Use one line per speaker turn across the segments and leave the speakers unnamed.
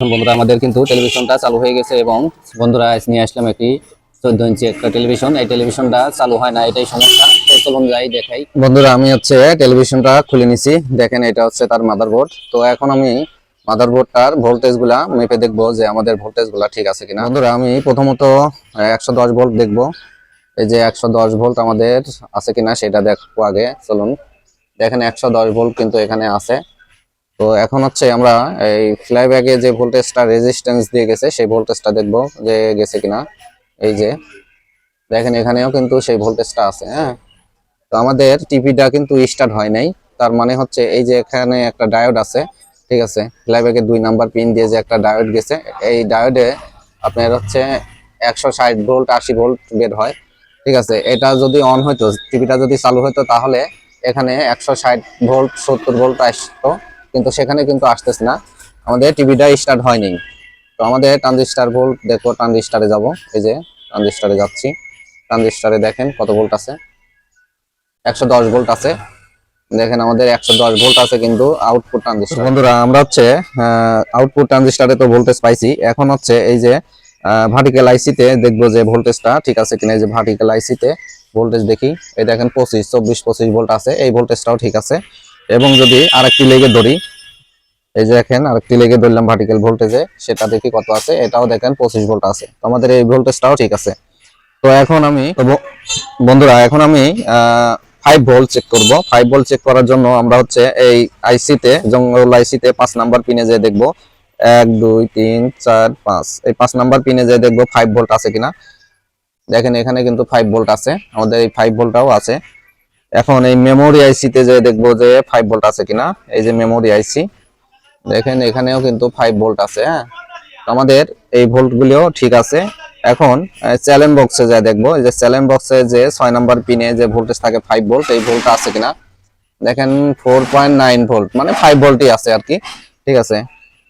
বন্ধুরা, আমাদের কিন্তু টেলিভিশনটা চালু হয়ে গেছে এবং বন্ধুরা নিয়ে আসলাম একটি চোদ্দ ইঞ্চি একটা টেলিভিশন। এই টেলিভিশনটা চালু হয় না, এটাই সমস্যা। চলুন যাই, দেখাই। বন্ধুরা, আমি হচ্ছে টেলিভিশনটা খুলে নিছি। দেখেন, এটা হচ্ছে তার মাদারবোর্ড তো এখন আমি মাদারবোর্ডটার ভোল্টেজগুলা মেপে দেখব যে আমাদের ভোল্টেজগুলা ঠিক আছে কিনা। বন্ধুরা, আমি প্রথমত একশো দশ ভোল্ট দেখব। এই যে একশো দশ ভোল্ট আমাদের আছে কিনা, সেটা দেখব আগে। চলুন, দেখেন, একশো দশ ভোল্ট কিন্তু এখানে আছে। তো এখন হচ্ছে আমরা এই ফ্লাইব্যাগে যে ভোল্টেজটা রেজিস্ট্যান্স দিয়ে গেছে, সেই ভোল্টেজটা দেখব যে গেছে কিনা। এই যে, দেখেন এখানেও কিন্তু সেই ভোল্টেজটা আছে হ্যাঁ। তো আমাদের টিভিটা কিন্তু স্টার্ট হয় নাই, তার মানে হচ্ছে এই যে এখানে একটা ডায়োড আছে, ঠিক আছে? ফ্লাইব্যাগের দুই নাম্বার পিন দিয়ে যে একটা ডায়োড গেছে, এই ডায়োডে আপনার হচ্ছে একশো ষাট ভোল্ট আশি ভোল্ট বের হয়, ঠিক আছে? এটা যদি অন হইতো টিভিটা যদি চালু হতো তাহলে এখানে একশো ষাট ভোল্ট সত্তর ভোল্ট আসতো। কিন্তু সেখানে কিন্তু আসতেছে না। আমাদের টিভিটা স্টার্ট হয়নি। তো আমাদের ট্রানজিস্টার ভোল্ট দেখো ট্রানজিস্টারে যাব। এই যে ট্রানজিস্টারে যাচ্ছি। ট্রানজিস্টারে দেখেন কত ভোল্ট আছে। একশো দশ ভোল্ট আছে। দেখেন আমাদের একশো দশ ভোল্ট আছে কিন্তু আউটপুট ট্রানজিস্টার বন্ধুরা, আমরা হচ্ছে আউটপুট ট্রানজিস্টারে তো ভোল্টেজ পাইছি। এখন হচ্ছে এই যে ভার্টিক্যাল আইসিতে দেখব যে ভোল্টেজটা ঠিক আছে কিনা। এই যে ভার্টিক্যাল আইসিতে ভোল্টেজ দেখি। এই দেখেন পঁচিশ, চব্বিশ, পঁচিশ ভোল্ট আছে। এই ভোল্টেজটাও ঠিক আছে। এবং যদি আরেকটি লেগে ধরি, এই যে দেখেন, আরেকটি লেগে ধরলাম ভার্টিক্যাল ভোল্টেজে সেটা দেখি কত আছে? এটাও দেখেন পঁচিশ ভোল্ট আছে। তো আমাদের এই ভোল্টেজটাও ঠিক আছে। তো এখন আমি বন্ধুরা, এখন আমি ফাইভ ভোল্ট চেক করব। ফাইভ ভোল্ট চেক করার জন্য আমরা হচ্ছে এই আইসিতে জঙ্গল আইসিতে পাঁচ নাম্বার পিনে যেয়ে দেখব। এক, দুই, তিন, চার, পাঁচ। এই পাঁচ নাম্বার পিনে যেয়ে দেখব ফাইভ ভোল্ট আছে কিনা। দেখেন, এখানে কিন্তু ফাইভ ভোল্ট আছে। আমাদের এই ফাইভ ভোল্টটাও আছে। এখন এই মেমোরি আইসিতে যে দেখব যে ফাইভ ভোল্ট আছে কিনা এই যে মেমোরি আইসি দেখেন এখানেও কিন্তু ফাইভ ভোল্ট আছে হ্যাঁ? আমাদের এই ভোল্ট গুলিও ঠিক আছে। এখন চ্যালেঞ্জ বক্সে যা দেখব এই যে চ্যালেঞ্জ বক্সে যে ছয় নাম্বার পিনে যে ভোল্টেজ থাকে ফাইভ ভোল্ট এই ভোল্ট আছে কিনা? দেখেন ফোর পয়েন্ট নাইন ভোল্ট মানে ফাইভ ভোল্টই আছে আর কি ঠিক আছে?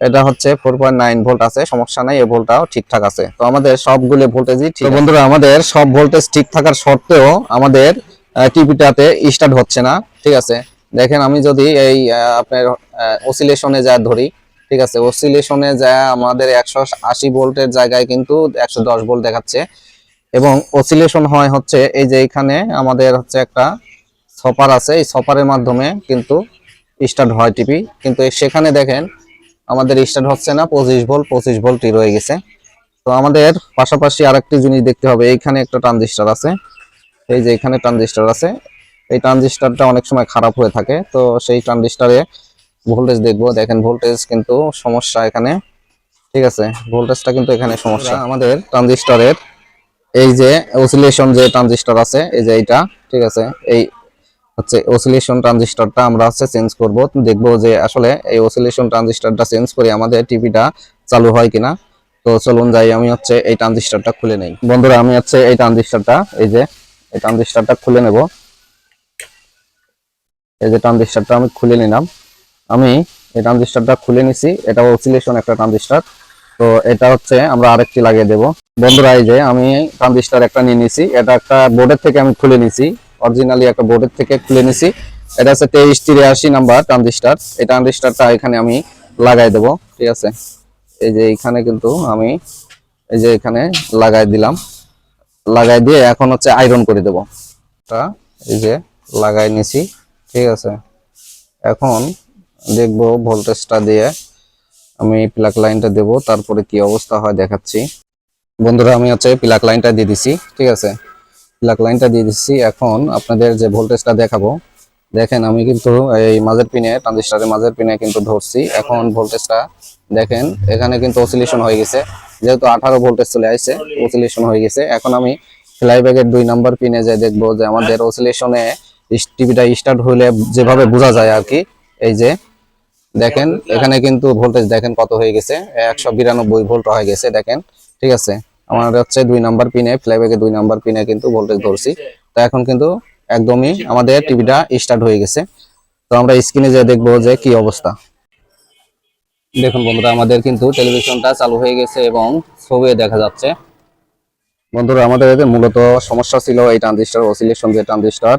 এটা হচ্ছে ফোর পয়েন্ট নাইন ভোল্ট আছে সমস্যা নাই এই ভোল্টটাও ঠিকঠাক আছে। তো আমাদের সবগুলো ভোল্টেজই ঠিক বন্ধুরা আমাদের সব ভোল্টেজ ঠিক থাকার সত্ত্বেও আমাদের টিভিটাতে স্টার্ট হচ্ছে না, ঠিক আছে? দেখেন আমি যদি এই আপনার অসিলেশনে যা ধরি, ঠিক আছে? অসিলেশনে যা আমাদের একশো আশি ভোল্টের জায়গায় কিন্তু একশো দশ ভোল্ট দেখাচ্ছে। এবং অসিলেশন হয় হচ্ছে এই যে এখানে আমাদের হচ্ছে একটা সপার আছে, এই সপারের মাধ্যমে কিন্তু স্টার্ট হয় টিভি। কিন্তু সেখানে দেখেন আমাদের স্টার্ট হচ্ছে না, পঁচিশ ভোল্ট, পঁচিশ ভোল্টই রয়ে গেছে। তো আমাদের পাশাপাশি আরেকটি জিনিস দেখতে হবে, এইখানে একটা ট্রানজিস্টার আছে। এই যে এখানে ট্রানজিস্টার আছে। এই ট্রানজিস্টারটা অনেক সময় খারাপ হয়ে থাকে। তো সেই ট্রানজিস্টারে ভোল্টেজ দেখব। দেখেন ভোল্টেজ কিন্তু সমস্যা এখানে। ঠিক আছে ভোল্টেজটা কিন্তু এখানে সমস্যা। আমাদের ট্রানজিস্টারের এই যে অসিলেশন যে ট্রানজিস্টার আছে এই যে এইটা ঠিক আছে এই হচ্ছে অসিলেশন ট্রানজিস্টারটা আমরা হচ্ছে চেঞ্জ করব। দেখব যে আসলে এই অসিলেশন ট্রানজিস্টারটা চেঞ্জ করে আমাদের টিভিটা চালু হয় কিনা। তো চলুন যাই আমি হচ্ছে এই ট্রানজিস্টারটা খুলে নেই। বন্ধুরা আমি হচ্ছে এই ট্রানজিস্টারটা এই যে এই ট্রানজিস্টারটা খুলে নেব। এই যে ট্রানজিস্টারটা আমি খুলে নিলাম। আমি এই ট্রানজিস্টারটা খুলে নিছি, এটা অসিলেশন একটা ট্রানজিস্টার তো এটা হচ্ছে আমরা আরেকটি লাগিয়ে দেব। বন্ধুরা, এই যে আমি ট্রানজিস্টার একটা নিয়ে নিছি, এটা একটা বোর্ডের থেকে আমি খুলে নিছি। অরিজিনালি একটা বোর্ডের থেকে খুলে নিছি। এটা হচ্ছে তেইশ তিরাশি নাম্বার ট্রানজিস্টার এই ট্রানজিস্টারটা এখানে আমি লাগাই দেব, ঠিক আছে? এই যে এখানে কিন্তু আমি, এই যে এখানে লাগাই দিলাম। লাগাই দিয়ে এখন হচ্ছে আয়রন করে দেব। এই যে লাগাই নিছি, ঠিক আছে? এখন দেখব ভোল্টেজটা দিয়ে আমি প্লাক লাইনটা দেব, তারপরে কি অবস্থা হয় দেখাচ্ছি। বন্ধুরা, আমি হচ্ছে প্লাক লাইনটা দিয়ে দিছি, ঠিক আছে? প্লাক লাইনটা দিয়ে দিচ্ছি এখন আপনাদের যে ভোল্টেজটা দেখাবো দেখেন, আমি কিন্তু এই মাঝের পিনে, ট্রানজিস্টারের মাঝের পিনে কিন্তু ধরছি। এখন ভোল্টেজটা দেখেন, এখানে কিন্তু অসিলেশন হয়ে গেছে। যেহেতু আঠারো ভোল্টেজ চলে আসছে অসিলেশন হয়ে গেছে। এখন আমি ফ্লাইব্যাগের দুই নাম্বার পিনে যে দেখব যে আমাদের অসিলেশনে টিভিটা স্টার্ট হইলে যেভাবে বোঝা যায় আর কি, এই যে দেখেন, এখানে কিন্তু ভোল্টেজ দেখেন কত হয়ে গেছে, একশো বিরানব্বই ভোল্ট হয়ে গেছে, দেখেন, ঠিক আছে। আমার হচ্ছে দুই নাম্বার পিনে ফ্লাইব্যাগে দুই নাম্বার পিনে কিন্তু ভোল্টেজ ধরছি। তো এখন কিন্তু একদমই আমাদের টিভিটা স্টার্ট হয়ে গেছে। তো আমরা স্ক্রিনে যে দেখব যে কি অবস্থা। দেখুন বন্ধুরা, আমাদের কিন্তু টেলিভিশনটা চালু হয়ে গেছে এবং ছবি দেখা যাচ্ছে। বন্ধুরা, আমাদের মূলত সমস্যা ছিল এই ট্রানজিস্টার অসিলেশন যে ট্রানজিস্টার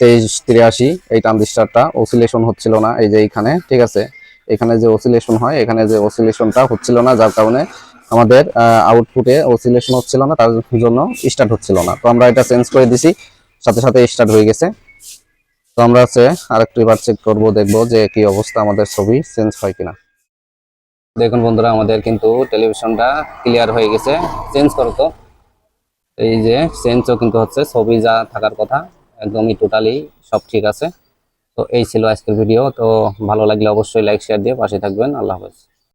তেইশ তিরাশি, এই ট্রানজিস্টারটা অসিলেশন হচ্ছিল না, এই যে এইখানে, ঠিক আছে? এখানে যে অসিলেশন হয়, এখানে যে অসিলেশনটা হচ্ছিল না, যার কারণে আমাদের আউটপুটে অসিলেশন হচ্ছিল না, তার জন্য স্টার্ট হচ্ছিল না। তো আমরা এটা চেঞ্জ করে দিছি। সাথে সাথে স্টার্ট হয়ে গেছে। তো আমরা হচ্ছে আরেকটু এবার চেক করব, দেখব যে কি অবস্থা আমাদের ছবি চেঞ্জ হয় কিনা। দেখুন বন্ধুরা, আমাদের কিন্তু টেলিভিশনটা ক্লিয়ার হয়ে গেছে। চেঞ্জ করো তো। এই যে চেঞ্জও কিন্তু হচ্ছে ছবি যা থাকার কথা, একদমই টোটালি সব ঠিক আছে। তো এই ছিল আজকের ভিডিও তো ভালো লাগলে অবশ্যই লাইক শেয়ার দিয়ে পাশে থাকবেন। আল্লাহ হাফেজ।